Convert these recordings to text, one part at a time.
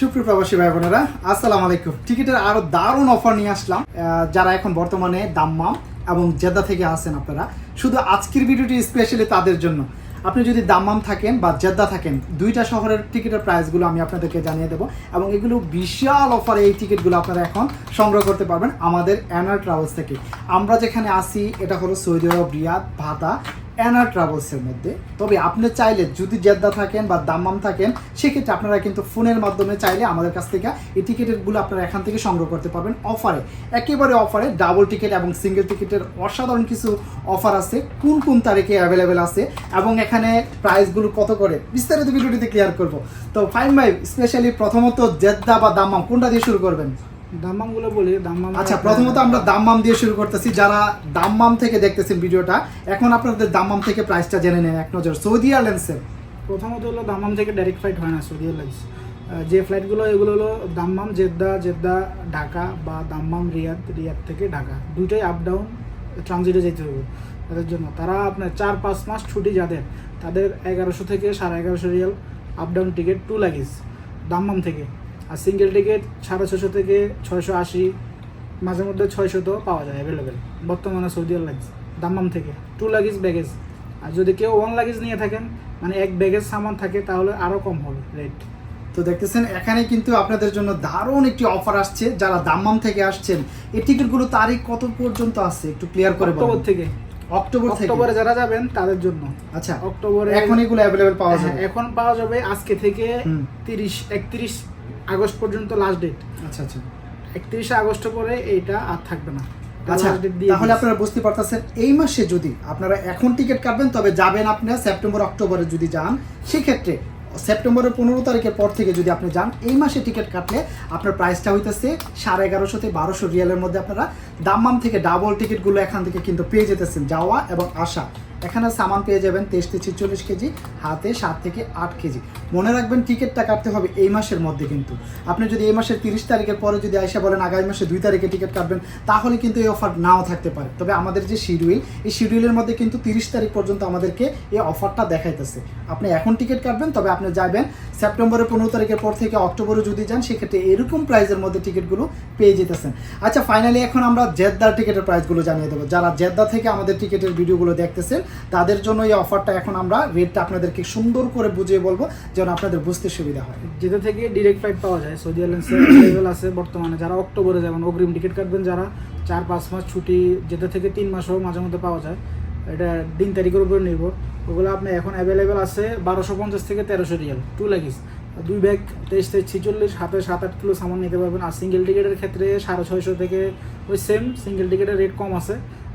সুপ্রিয় ভাই বোনেরা আসসালামু আলাইকুম। টিকিটের আরও দারুণ অফার নিয়ে আসলাম। যারা এখন বর্তমানে দাম্মাম এবং জেদ্দা থেকে আসেন আপনারা, শুধু আজকের ভিডিওটি স্পেশালি তাদের জন্য। আপনি যদি দাম্মাম থাকেন বা জেদ্দা থাকেন, দুইটা শহরের টিকিটের প্রাইসগুলো আমি আপনাদেরকে জানিয়ে দেবো এবং এগুলো বিশাল অফারে এই টিকিটগুলো আপনারা এখন সংগ্রহ করতে পারবেন আমাদের অ্যানার ট্রাভেলস থেকে। আমরা যেখানে আসি এটা হলো সৌদি আরব, রিয়াদ, ভাতা। অ্যানার ট্রাভেলসের মধ্যে। তবে আপনি চাইলে যদি জেদ্দা থাকেন বা দাম্মাম থাকেন, সেক্ষেত্রে আপনারা কিন্তু ফোনের মাধ্যমে চাইলে আমাদের কাছ থেকে এই টিকিটেরগুলো আপনারা এখান থেকে সংগ্রহ করতে পারবেন অফারে। একেবারে অফারে, ডাবল টিকিট এবং সিঙ্গেল টিকিটের অসাধারণ কিছু অফার আছে। কোন কোন তারিখে অ্যাভেলেবেল আছে এবং এখানে প্রাইসগুলো কত করে, বিস্তারিত ভিডিওটিতে ক্লিয়ার করব। তো ফাইন ভাই স্পেশালি প্রথমত জেদ্দা বা দাম্মাম, কোনটা দিয়ে শুরু করবেন? দাম্মামগুলো বলি দাম্মাম আচ্ছা প্রথমত আমরা দাম্মাম দিয়ে শুরু করতেছি। যারা দাম্মাম থেকে দেখতেছেন ভিডিওটা এখন আপনাদের দাম্মাম থেকে প্রাইসটা জেনে নেন এক নজর। সৌদি এয়ারলাইন্সের প্রথমত হলো দাম্মাম থেকে ডাইরেক্ট ফ্লাইট হয় না সৌদি এয়ারলাইন্স যে ফ্লাইটগুলো এগুলো হলো দাম্মাম জেদ্দা জেদ্দা ঢাকা বা দাম্মাম রিয়াদ রিয়াদ থেকে ঢাকা। দুইটাই আপ ডাউন ট্রানজিটে যেতে হবে তাদের জন্য। তারা আপনার চার পাঁচ মাস ছুটি যাদের তাদের এগারোশো থেকে সাড়ে এগারোশো riyal up down ticket two luggage Dammam থেকে। আর সিঙ্গেল টিকিট সাড়ে ছশো থেকে ছয়শো আশি মাঝে মধ্যে ছয়শো তো পাওয়া যায় অ্যাভেলেবেল বর্তমানে সৌদি এয়ারলাইন্স দাম্মাম থেকে। টু লাগেজ ব্যাগেজ আর যদি কেউ ওয়ান লাগেজ নিয়ে থাকেন মানে এক ব্যাগেজ সামান থাকে তাহলে আরও কম হবে রেট তো দেখতেছেন এখানে কিন্তু আপনাদের জন্য দারুণ একটি অফার আসছে যারা দাম্মাম থেকে আসছেন। এই টিকিটগুলো তারিখ কত পর্যন্ত আছে? একটু ক্লিয়ার করে অক্টোবর থেকে। অক্টোবর থেকে? অক্টোবরে যারা যাবেন তাদের জন্য। আচ্ছা অক্টোবরে এখন এগুলো অ্যাভেলেবেল পাওয়া হ্যাঁ, যাবে। এখন পাওয়া যাবে আজকে থেকে তিরিশ একত্রিশ আগস্ট পর্যন্ত লাস্ট ডেট আচ্ছা আচ্ছা। একত্রিশে আগস্ট পরে এইটা আর থাকবে না। আচ্ছা তাহলে আপনারা বুঝতে পারতেছেন এই মাসে যদি আপনারা এখন টিকিট কাটবেন তবে যাবেন আপনি সেপ্টেম্বর অক্টোবরে যদি যান সেক্ষেত্রে সেপ্টেম্বরের পনেরো তারিখের পর থেকে যদি আপনি যান এই মাসে টিকিট কাটলে আপনার প্রাইসটা হইতেছে সাড়ে এগারোশো থেকে বারোশো রিয়ালের মধ্যে আপনারা দাম্মাম থেকে ডাবল টিকিটগুলো এখান থেকে কিন্তু পেয়ে যেতেছেন যাওয়া এবং আসা। এখানে সামান পেয়ে যাবেন তেইশ থেকে ছিচল্লিশ কেজি, হাতে সাত থেকে আট কেজি। মনে রাখবেন টিকিটটা কাটতে হবে এই মাসের মধ্যে কিন্তু। আপনি যদি এই মাসের তিরিশ তারিখের পরে যদি আইসা বলেন আগামী মাসে দুই তারিখে টিকিট কাটবেন, তাহলে কিন্তু এই অফার নাও থাকতে পারে। তবে আমাদের যে শিডিউল এই শিডিউলের মধ্যে কিন্তু তিরিশ তারিখ পর্যন্ত আমাদেরকে এই অফারটা দেখাইতেছে। আপনি এখন টিকিট কাটবেন, তবে আপনি যাবেন সেপ্টেম্বরের পনেরো তারিখের পর থেকে অক্টোবরে যদি যান, সেক্ষেত্রে এরকম প্রাইজের মধ্যে টিকিটগুলো পেয়ে যেতেছেন। আচ্ছা ফাইনালি এখন আমরা জেদ্দার টিকিটের প্রাইসগুলো জানিয়ে দেবো। যারা জেদ্দা থেকে আমাদের টিকিটের ভিডিওগুলো দেখতেছেন, তাদের জন্য এই অফারটা এখন আমরা রেটটা আপনাদেরকে সুন্দর করে বুঝিয়ে বলব, যেন আপনাদের বুঝতে সুবিধা হয়। যেটা থেকে ডিরেক্ট ফ্লাইট পাওয়া যায়, সৌদি এয়ারলাইন্সে আছে বর্তমানে, যারা অক্টোবরে যাবেন, অগ্রিম টিকিট কাটবেন, যারা চার পাঁচ মাস ছুটি, যেটা থেকে তিন মাসও মাঝে মধ্যে পাওয়া যায় এটা দিন তারিখের উপরে নির্ভর। ওগুলো আপনি এখন অ্যাভেলেবেল আছে বারোশো পঞ্চাশ থেকে তেরোশো রিয়াল টু লাগিস দুই ব্যাগ তেইশ তেইশ ছিচল্লিশ, হাতে সাত আট কিলো সামান নিতে পারবেন। আর সিঙ্গেল টিকিটের ক্ষেত্রে সাড়ে ছয়শো থেকে ওই সেম সিঙ্গেল টিকিটের রেট কম আছে।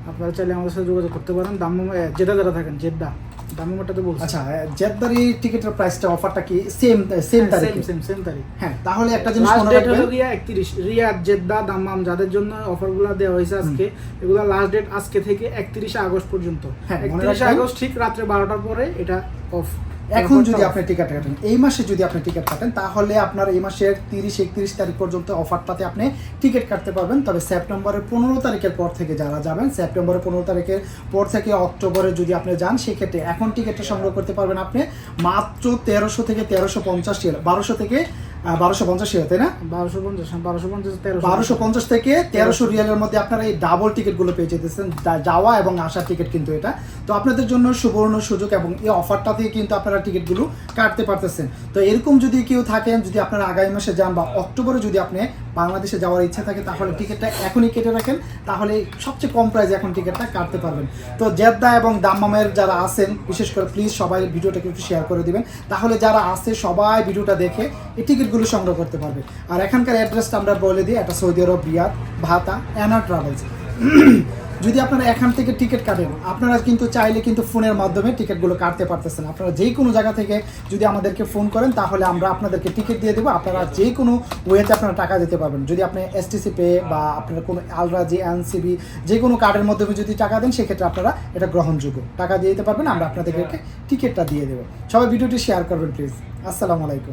আপনারা চাইলে আমাদের সাথে যোগাযোগ করতে পারেন। দাম জেদ্দা যারা থাকেন জেদ্দা দাম তো বলছি। আচ্ছা জেদ্দারি টিকেটের প্রাইসটা অফারটা কি? সেম সেম তারিখ? সেম সেম তারিখ। হ্যাঁ তাহলে একটা জিনিস মনে রাখবেন হলো গিয়া 31 রিয়াদ জেদ্দা দাম্মাম যাদের জন্য অফারগুলো দেওয়া হয়েছে আজকে এগুলো লাস্ট ডেট আজকে থেকে 31 আগস্ট পর্যন্ত। হ্যাঁ, 31 আগস্ট ঠিক রাত্রে 12টার পরে এটা অফ এখন যদি আপনি টিকিট কাটেন এই মাসে যদি আপনি টিকিট কাটেন তাহলে আপনার এই মাসের তিরিশ একত্রিশ তারিখ পর্যন্ত অফারটাতে আপনি টিকিট কাটতে পারবেন। তবে সেপ্টেম্বরের পনেরো তারিখের পর থেকে যারা যাবেন সেপ্টেম্বরের পনেরো তারিখের পর থেকে অক্টোবরে যদি আপনি যান সেক্ষেত্রে এখন টিকিটটা সংগ্রহ করতে পারবেন আপনি মাত্র তেরোশো থেকে তেরোশো পঞ্চাশ বারোশো থেকে বারোশো পঞ্চাশ তাই না? 1250 1250 1300 বারোশো পঞ্চাশ থেকে তেরোশো রিয়ালের মধ্যে আপনারা এই ডাবল টিকিটগুলো পেয়ে যেতেছেন। যাওয়া এবং আসার টিকিট কিন্তু এটা। তো আপনাদের জন্য সুবর্ণ সুযোগ এবং এই অফারটা থেকে কিন্তু আপনারা টিকিটগুলো কাটতে পারতেছেন। তো এরকম যদি কেউ থাকেন যদি আপনারা আগামী মাসে যান বা অক্টোবরে যদি আপনি বাংলাদেশে যাওয়ার ইচ্ছা থাকে, তাহলে টিকিটটা এখনই কেটে রাখেন, তাহলে সবচেয়ে কম প্রাইসে এখন টিকিটটা কাটতে পারবেন। তো জেদ্দা এবং দাম্মামের যারা আছেন, বিশেষ করে প্লিজ সবাই ভিডিওটাকে একটু শেয়ার করে দিবেন। তাহলে যারা আছে, সবাই ভিডিওটা দেখে এই টিকিটগুলো সংগ্রহ করতে পারবে। আর এখানকার অ্যাড্রেসটা আমরা বলে দিই, এটা সৌদি আরব, রিয়াদ, ভাতা অ্যানা ট্রাভেলস যদি আপনারা এখান থেকে টিকিট কাটেন আপনারা কিন্তু চাইলে কিন্তু ফোনের মাধ্যমে টিকিটগুলো কাটতে পারতেছেন। আপনারা যে কোনো জায়গা থেকে যদি আমাদেরকে ফোন করেন তাহলে আমরা আপনাদেরকে টিকিট দিয়ে দেবো। আপনারা যে কোনো ওয়েতে আপনারা টাকা দিতে পারবেন। যদি আপনি এসটিসি পে বা আপনারা কোনো আলরাজি এনসিবি যে কোনো কার্ডের মাধ্যমে যদি টাকা দেন সেক্ষেত্রে আপনারা এটা গ্রহণযোগ্য। টাকা দিয়ে দিতে পারবেন আমরা আপনাদেরকে টিকিটটা দিয়ে দেবো। সবাই ভিডিওটি শেয়ার করবেন প্লিজ আসসালামু আলাইকুম।